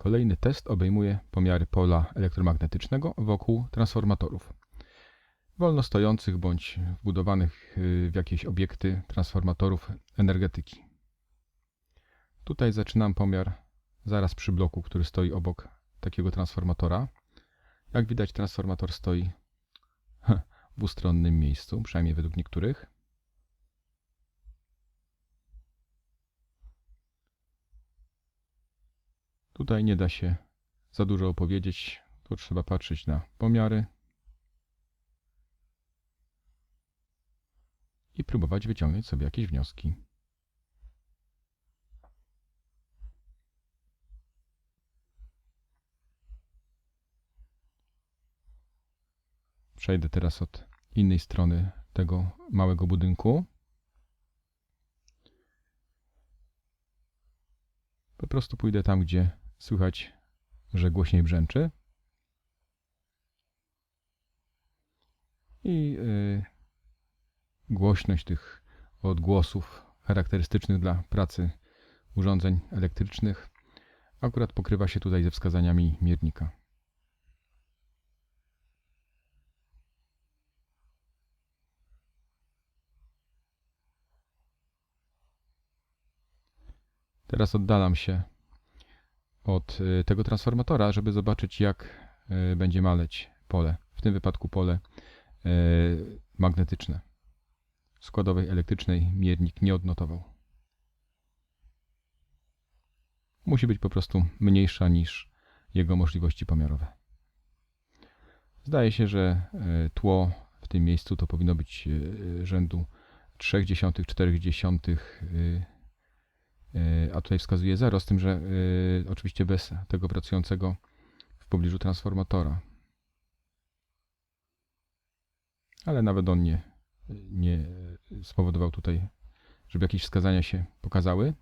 Kolejny test obejmuje pomiary pola elektromagnetycznego wokół transformatorów. Wolno stojących bądź wbudowanych y, w jakieś obiekty transformatorów energetyki. Tutaj zaczynam pomiar zaraz przy bloku, który stoi obok takiego transformatora. Jak widać, transformator stoi w ustronnym miejscu, przynajmniej według niektórych. Tutaj nie da się za dużo opowiedzieć, tu trzeba patrzeć na pomiary i próbować wyciągnąć sobie jakieś wnioski. Przejdę teraz od innej strony tego małego budynku. Po prostu pójdę tam, gdzie słychać, że głośniej brzęczy. I yy, głośność tych odgłosów charakterystycznych dla pracy urządzeń elektrycznych akurat pokrywa się tutaj ze wskazaniami miernika. Teraz oddalam się od y, tego transformatora, żeby zobaczyć, jak y, będzie maleć pole. W tym wypadku pole y, magnetyczne. Składowej elektrycznej miernik nie odnotował. Musi być po prostu mniejsza niż jego możliwości pomiarowe. Zdaje się, że tło w tym miejscu to powinno być rzędu 0,3-0,4 a tutaj wskazuje 0, z tym, że y, oczywiście bez tego pracującego w pobliżu transformatora. Ale nawet on nie, nie spowodował tutaj, żeby jakieś wskazania się pokazały.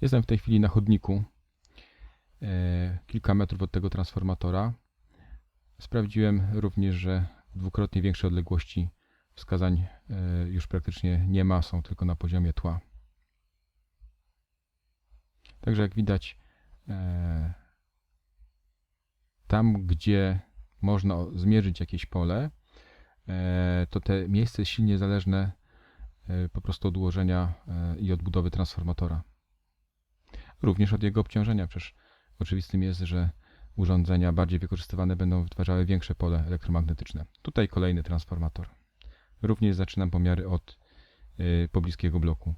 Jestem w tej chwili na chodniku, kilka metrów od tego transformatora. Sprawdziłem również, że dwukrotnie większej odległości wskazań już praktycznie nie ma, są tylko na poziomie tła. Także jak widać, e, tam gdzie można zmierzyć jakieś pole, e, to te miejsce jest silnie zależne po prostu od ułożenia i odbudowy transformatora. Również od jego obciążenia, przecież oczywistym jest, że urządzenia bardziej wykorzystywane będą wytwarzały większe pole elektromagnetyczne. Tutaj kolejny transformator. Również zaczynam pomiary od y, pobliskiego bloku.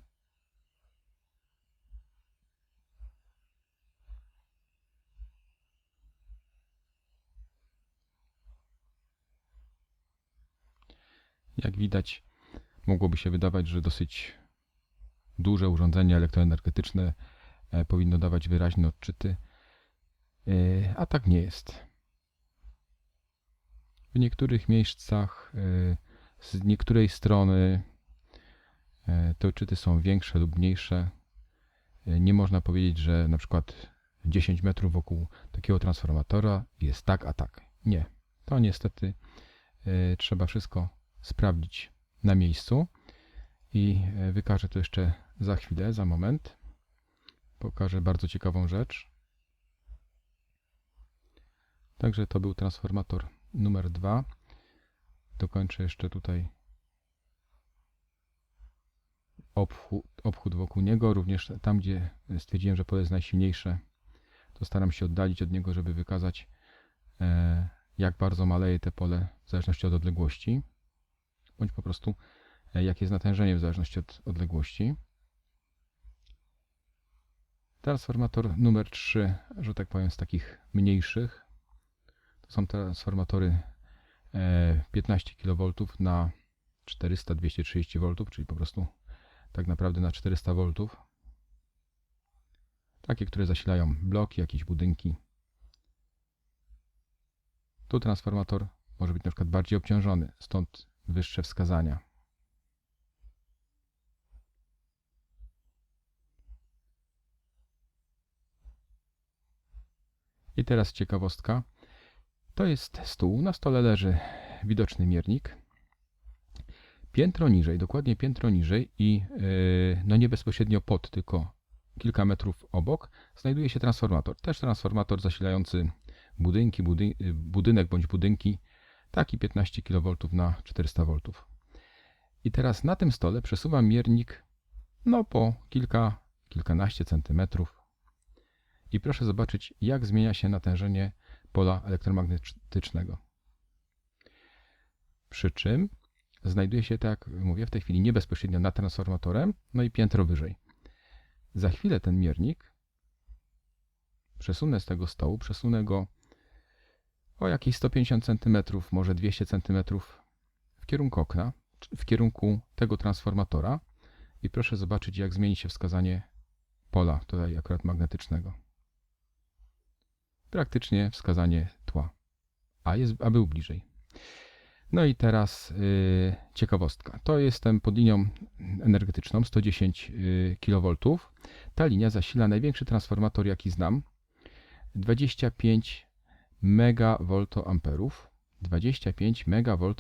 Jak widać, mogłoby się wydawać, że dosyć duże urządzenie elektroenergetyczne e, powinno dawać wyraźne odczyty, e, a tak nie jest. W niektórych miejscach e, z niektórej strony e, te odczyty są większe lub mniejsze. E, nie można powiedzieć, że na przykład 10 metrów wokół takiego transformatora jest tak, a tak. Nie. To niestety e, trzeba wszystko sprawdzić na miejscu i wykażę to jeszcze za chwilę, za moment. Pokażę bardzo ciekawą rzecz. Także to był transformator numer 2 dokończę jeszcze tutaj obchód, obchód wokół niego. Również tam, gdzie stwierdziłem, że pole jest najsilniejsze, to staram się oddalić od niego, żeby wykazać, e, jak bardzo maleje te pole w zależności od odległości, bądź po prostu e, jakie jest natężenie w zależności od odległości. Transformator numer 3, że tak powiem, z takich mniejszych, to są transformatory 15 kV na 400-230 V, czyli po prostu tak naprawdę na 400 V. Takie, które zasilają bloki, jakieś budynki. Tu transformator może być na przykład bardziej obciążony, stąd wyższe wskazania. I teraz ciekawostka. To jest stół. Na stole leży widoczny miernik. Piętro niżej, dokładnie piętro niżej i yy, no nie bezpośrednio pod, tylko kilka metrów obok znajduje się transformator. Też transformator zasilający budynki, budy, y, budynek bądź budynki, taki 15 kV na 400 V. I teraz na tym stole przesuwam miernik no po kilka, kilkanaście centymetrów i proszę zobaczyć, jak zmienia się natężenie pola elektromagnetycznego. Przy czym znajduje się, tak jak mówię, w tej chwili nie bezpośrednio nad transformatorem, no i piętro wyżej. Za chwilę ten miernik przesunę z tego stołu, przesunę go o jakieś 150 cm, może 200 cm w kierunku okna, w kierunku tego transformatora i proszę zobaczyć, jak zmieni się wskazanie pola tutaj akurat magnetycznego. Praktycznie wskazanie tła, a, jest, a był bliżej. No i teraz yy, ciekawostka. To jestem pod linią energetyczną 110 yy, kV. Ta linia zasila największy transformator, jaki znam. 25 MVA. 25 MVA.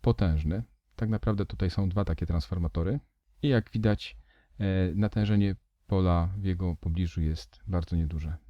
Potężny. Tak naprawdę tutaj są dwa takie transformatory. I jak widać, e, natężenie pola w jego pobliżu jest bardzo nieduże.